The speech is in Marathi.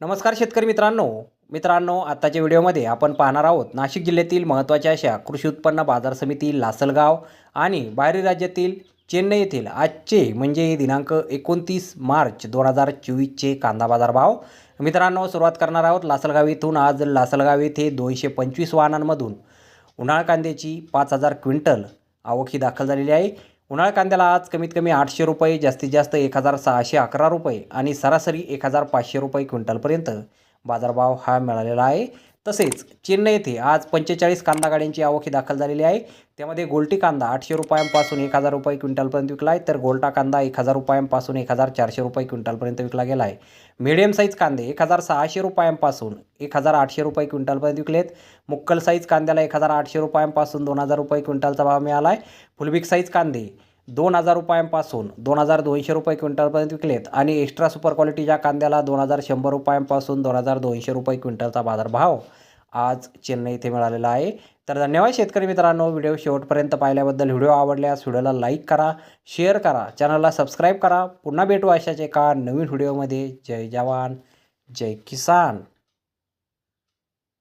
नमस्कार शेतकरी मित्रांनो. मित्रांनो आत्ताच्या व्हिडिओमध्ये आपण पाहणार आहोत नाशिक जिल्ह्यातील महत्त्वाच्या अशा कृषी उत्पन्न बाजार समिती लासलगाव आणि बाहेरील राज्यातील चेन्नई येथील आजचे म्हणजे दिनांक एकोणतीस मार्च दोन हजार चोवीसचे कांदा बाजार भाव मित्रांनो सुरुवात करणार आहोत लासलगाव येथून. आज लासलगाव येथे दोनशे पंचवीस वाहनांमधून उन्हाळ कांद्याची पाच हजार क्विंटल आवक ही दाखल झालेली आहे. उन्हाळा कांद्याला आज कमीत कमी आठशे रुपये जास्तीत जास्त एक हजार सहाशे अकरा रुपये आणि सरासरी एक हजार पाचशे रुपये क्विंटलपर्यंत बाजारभाव हा मिळालेला आहे. तसेच चेन्नई येथे आज पंचेचाळीस कांदा गाड्यांची आवक दाखल झालेली आहे. त्यामध्ये गोल्टी कांदा आठशे रुपयांपासून एक हजार रुपये क्विंटलपर्यंत विकला आहे. तर गोल्टा कांदा एक हजार रुपयांपासून एक हजार चारशे रुपये क्विंटलपर्यंत विकला गेला आहे. मिडियम साईज कांदे एक हजार सहाशे रुपयांपासून एक हजार आठशे रुपये क्विंटलपर्यंत विकलेत. मुक्कल साईज कांद्याला एक हजार आठशे रुपयांपासून दोन हजार रुपये क्विंटलचा भाव मिळाला आहे. फुलबिक साईज कांदे दोन हजार रुपयांपासून दोन हजार दोनशे रुपये क्विंटलपर्यंत विकलेत आणि एक्स्ट्रा सुपर क्वालिटीच्या कांद्याला दोन हजार शंभर रुपयांपासून दोन हजार दोनशे रुपये क्विंटलचा बाजारभाव आज चेन्नई इथे मिळालेला आहे. तर धन्यवाद शेतकरी मित्रांनो व्हिडिओ शेवटपर्यंत पाहिल्याबद्दल व्हिडिओ आवडल्यास व्हिडिओला लाईक करा शेअर करा चॅनलला सबस्क्राईब करा. पुन्हा भेटू अशाच एका नवीन व्हिडिओमध्ये. जय जवान जय किसान.